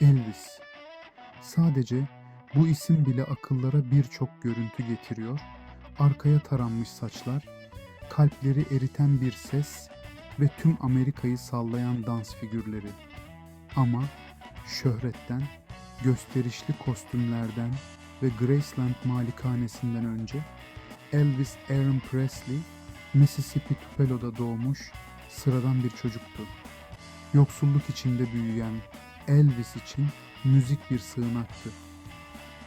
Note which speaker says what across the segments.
Speaker 1: Elvis. Sadece bu isim bile akıllara birçok görüntü getiriyor. Arkaya taranmış saçlar, kalpleri eriten bir ses ve tüm Amerika'yı sallayan dans figürleri. Ama şöhretten, gösterişli kostümlerden ve Graceland malikanesinden önce Elvis Aaron Presley Mississippi Tupelo'da doğmuş sıradan bir çocuktu. Yoksulluk içinde büyüyen Elvis için müzik bir sığınaktı.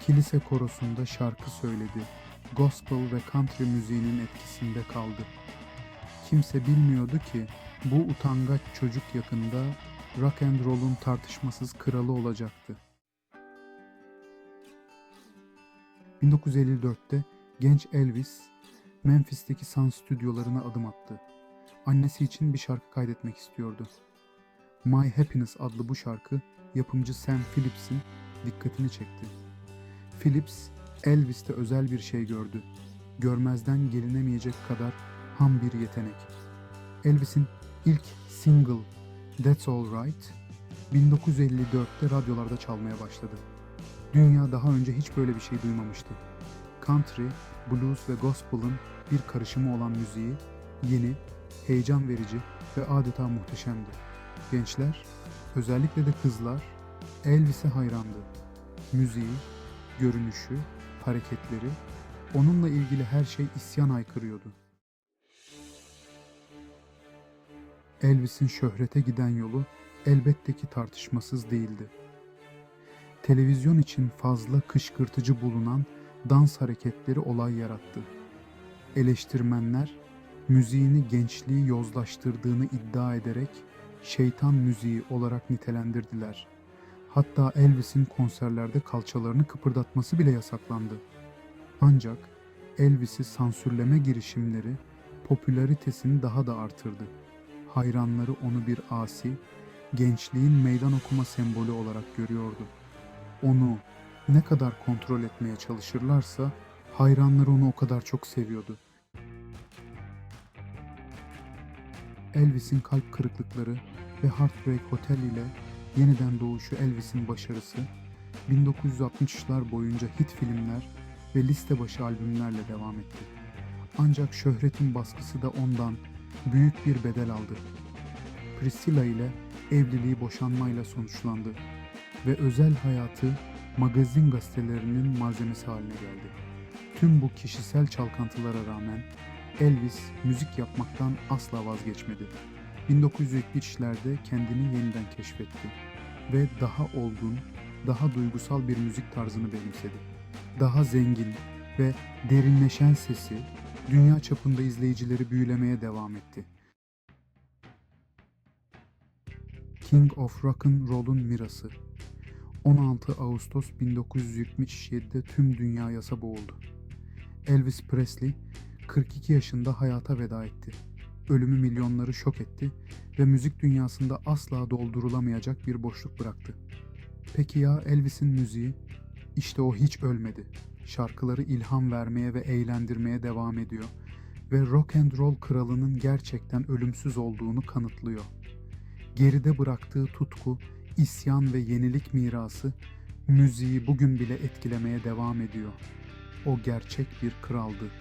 Speaker 1: Kilise korosunda şarkı söyledi. Gospel ve country müziğinin etkisinde kaldı. Kimse bilmiyordu ki bu utangaç çocuk yakında rock and roll'un tartışmasız kralı olacaktı. 1954'te genç Elvis Memphis'teki Sun stüdyolarına adım attı. Annesi için bir şarkı kaydetmek istiyordu. My Happiness adlı bu şarkı yapımcı Sam Phillips'in dikkatini çekti. Phillips, Elvis'te özel bir şey gördü. Görmezden gelinemeyecek kadar ham bir yetenek. Elvis'in ilk single That's Alright 1954'te radyolarda çalmaya başladı. Dünya daha önce hiç böyle bir şey duymamıştı. Country, blues ve gospel'ın bir karışımı olan müziği yeni, heyecan verici ve adeta muhteşemdi. Gençler, özellikle de kızlar Elvis'e hayrandı. Müziği, görünüşü, hareketleri, onunla ilgili her şey isyan aykırıyordu. Elvis'in şöhrete giden yolu elbette ki tartışmasız değildi. Televizyon için fazla kışkırtıcı bulunan dans hareketleri olay yarattı. Eleştirmenler müziğini gençliği yozlaştırdığını iddia ederek şeytan müziği olarak nitelendirdiler. Hatta Elvis'in konserlerde kalçalarını kıpırdatması bile yasaklandı. Ancak Elvis'i sansürleme girişimleri popülaritesini daha da artırdı. Hayranları onu bir asi, gençliğin meydan okuma sembolü olarak görüyordu. Onu ne kadar kontrol etmeye çalışırlarsa hayranları onu o kadar çok seviyordu. Elvis'in kalp kırıklıkları ve Heartbreak Hotel ile yeniden doğuşu Elvis'in başarısı 1960'lar boyunca hit filmler ve liste başı albümlerle devam etti. Ancak şöhretin baskısı da ondan büyük bir bedel aldı. Priscilla ile evliliği boşanmayla sonuçlandı ve özel hayatı magazin gazetelerinin malzemesi haline geldi. Tüm bu kişisel çalkantılara rağmen Elvis müzik yapmaktan asla vazgeçmedi. 1970'lerde kendini yeniden keşfetti ve daha olgun, daha duygusal bir müzik tarzını benimsedi. Daha zengin ve derinleşen sesi dünya çapında izleyicileri büyülemeye devam etti. King of Rock'n'Roll'un mirası 16 Ağustos 1977'de tüm dünya yasa boğuldu. Elvis Presley 42 yaşında hayata veda etti. Ölümü milyonları şok etti ve müzik dünyasında asla doldurulamayacak bir boşluk bıraktı. Peki ya Elvis'in müziği? İşte o hiç ölmedi. Şarkıları ilham vermeye ve eğlendirmeye devam ediyor ve rock and roll kralının gerçekten ölümsüz olduğunu kanıtlıyor. Geride bıraktığı tutku, isyan ve yenilik mirası müziği bugün bile etkilemeye devam ediyor. O gerçek bir kraldı